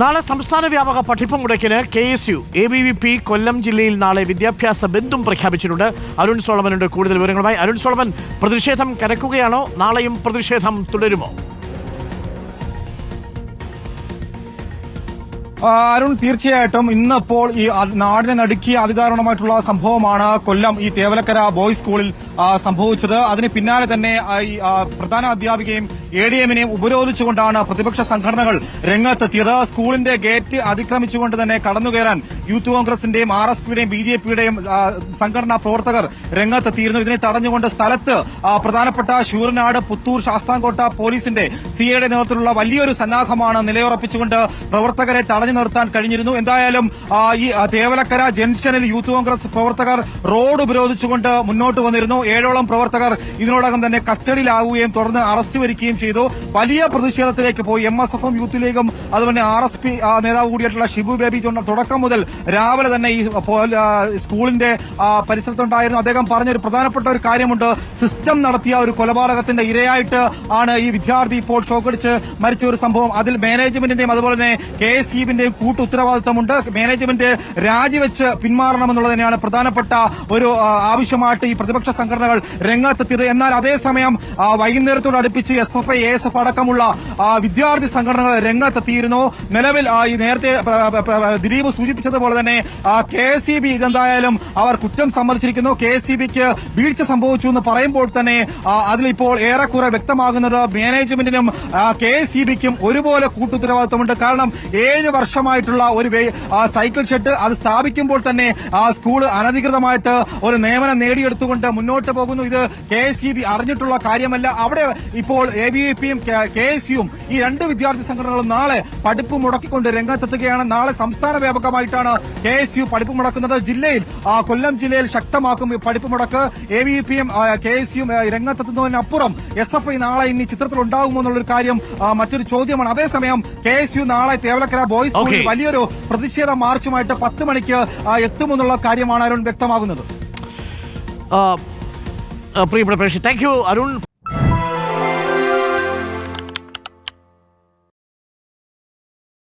നാളെ സംസ്ഥാന വ്യാപക പഠിപ്പ് മുടക്കിന് K S U A B V P Kollam ജില്ലയിൽ നാളെ വിദ്യാഭ്യാസ ബന്ധും പ്രഖ്യാപിച്ചിട്ടുണ്ട്. അരുൺ സോളമനുണ്ട് കൂടുതൽ വിവരങ്ങളുമായി. അരുൺ സോളമൻ പ്രതിഷേധം കനക്കുകയാണോ? നാളെയും പ്രതിഷേധം തുടരുമോ? അരുൺ തീർച്ചയായിട്ടും ഇന്നിപ്പോൾ ഈ നാടിനെ നടുക്കിയ അതിദാരുണമായിട്ടുള്ള സംഭവമാണ് കൊല്ലം ഈ തേവലക്കര ബോയ്സ് സ്കൂളിൽ സംഭവിച്ചത്. അതിന് പിന്നാലെ തന്നെ പ്രധാന അധ്യാപികയും എ ഡി എമ്മിനെയും ഉപരോധിച്ചുകൊണ്ടാണ് പ്രതിപക്ഷ സംഘടനകൾ രംഗത്തെത്തിയത്. സ്കൂളിന്റെ ഗേറ്റ് അതിക്രമിച്ചുകൊണ്ട് തന്നെ കടന്നുകയറാൻ യൂത്ത് കോൺഗ്രസിന്റെയും ആർ എസ് പിയുടെയും ബി ജെ പിയുടെയും സംഘടനാ പ്രവർത്തകർ രംഗത്തെത്തിയിരുന്നു. ഇതിനെ തടഞ്ഞുകൊണ്ട് സ്ഥലത്ത് പ്രധാനപ്പെട്ട ശൂരനാട് പുത്തൂർ ശാസ്താംകോട്ട പോലീസിന്റെ സിഐയുടെ നേതൃത്വത്തിലുള്ള വലിയൊരു സന്നാഹമാണ് നിലയുറപ്പിച്ചുകൊണ്ട് പ്രവർത്തകരെ തടഞ്ഞു നിർത്താൻ കഴിഞ്ഞിരുന്നു. എന്തായാലും ഈ തേവലക്കര ജംഗ്ഷനിൽ യൂത്ത് കോൺഗ്രസ് പ്രവർത്തകർ റോഡ് ഉപരോധിച്ചുകൊണ്ട് മുന്നോട്ട് വന്നിരുന്നു. ഏഴോളം പ്രവർത്തകർ ഇതിനോടകം തന്നെ കസ്റ്റഡിയിലാവുകയും തുടർന്ന് അറസ്റ്റ് വരികയും ചെയ്തു. വലിയ പ്രതിഷേധത്തിലേക്ക് പോയി. എം യൂത്ത് ലീഗും അതുപോലെ ആർ എസ് പി നേതാവ് കൂടിയായിട്ടുള്ള ഷിബു ബേബി ജോൺ തുടക്കം മുതൽ രാവിലെ തന്നെ ഈ സ്കൂളിന്റെ പരിസരത്തുണ്ടായിരുന്നു. അദ്ദേഹം പറഞ്ഞ ഒരു പ്രധാനപ്പെട്ട ഒരു കാര്യമുണ്ട്. സിസ്റ്റം നടത്തിയ ഒരു കൊലപാതകത്തിന്റെ ഇരയായിട്ട് ആണ് ഈ വിദ്യാർത്ഥി ഇപ്പോൾ ഷോക്കടിച്ച് മരിച്ച ഒരു സംഭവം. അതിൽ മാനേജ്മെന്റിന്റെയും അതുപോലെ തന്നെ കെ എസ് ഇബിന്റെയും കൂട്ടു ഉത്തരവാദിത്തമുണ്ട് മാനേജ്മെന്റ് രാജിവെച്ച് പിന്മാറണമെന്നുള്ളത് തന്നെയാണ് പ്രധാനപ്പെട്ട ഒരു ആവശ്യമായിട്ട് ഈ പ്രതിപക്ഷ സംഘടനകൾ രംഗത്തെത്തിയത്. എന്നാൽ അതേസമയം വൈകുന്നേരത്തോട് അടുപ്പിച്ച് S F I A S F അടക്കമുള്ള വിദ്യാർത്ഥി സംഘടനകൾ രംഗത്തെത്തിയിരുന്നു നിലവിൽ ഈ നേരത്തെ ദിലീപ് സൂചിപ്പിച്ചതുപോലെ തന്നെ കെ സി ബി ഇതെന്തായാലും അവർ കുറ്റം സമ്മതിച്ചിരിക്കുന്നു. കെ സി ബിക്ക് വീഴ്ച സംഭവിച്ചു എന്ന് പറയുമ്പോൾ തന്നെ അതിലിപ്പോൾ ഏറെക്കുറെ വ്യക്തമാകുന്നത് മാനേജ്മെന്റിനും കെ സി ബിക്കും ഒരുപോലെ കൂട്ടുത്തരവാദിത്വമുണ്ട് കാരണം ഏഴ് വർഷമായിട്ടുള്ള ഒരു സൈക്കിൾ ഷെഡ് അത് സ്ഥാപിക്കുമ്പോൾ തന്നെ സ്കൂൾ അനധികൃതമായിട്ട് ഒരു നിയമനം നേടിയെടുത്തുകൊണ്ട് മുന്നോട്ട് പോകുന്നു. ഇത് കെ സി ബി അറിഞ്ഞിട്ടുള്ള കാര്യമല്ല. അവിടെ ഇപ്പോൾ എ ബി വി പിയും കെ എസ് സിയും ഈ രണ്ട് വിദ്യാർത്ഥി സംഘടനകളും നാളെ പഠിപ്പ് മുടക്കിക്കൊണ്ട് രംഗത്തെത്തുകയാണ്. നാളെ സംസ്ഥാന വ്യാപകമായിട്ടാണ് കെ എസ് യു പഠിപ്പ് മുടക്കുന്നത്. ജില്ലയിൽ കൊല്ലം ജില്ലയിൽ ശക്തമാക്കും പഠിപ്പ് മുടക്ക്. എ വി പിയും കെ എസ് യു രംഗത്തെത്തുന്നതിനപ്പുറം എസ് എഫ് ഐ നാളെ ഇനി ചിത്രത്തിൽ ഉണ്ടാകുമോ എന്നുള്ള കാര്യം മറ്റൊരു ചോദ്യമാണ്. അതേസമയം കെ എസ് യു നാളെ തേവലക്കര ബോയ്സ് സ്കൂളിൽ വലിയൊരു പ്രതിഷേധ മാർച്ചുമായിട്ട് പത്ത് മണിക്ക് എത്തുമെന്നുള്ള കാര്യമാണ് അരുൺ വ്യക്തമാകുന്നത്. പ്രിയപ്പെട്ട പ്രേക്ഷ താങ്ക് യു അരുൺ.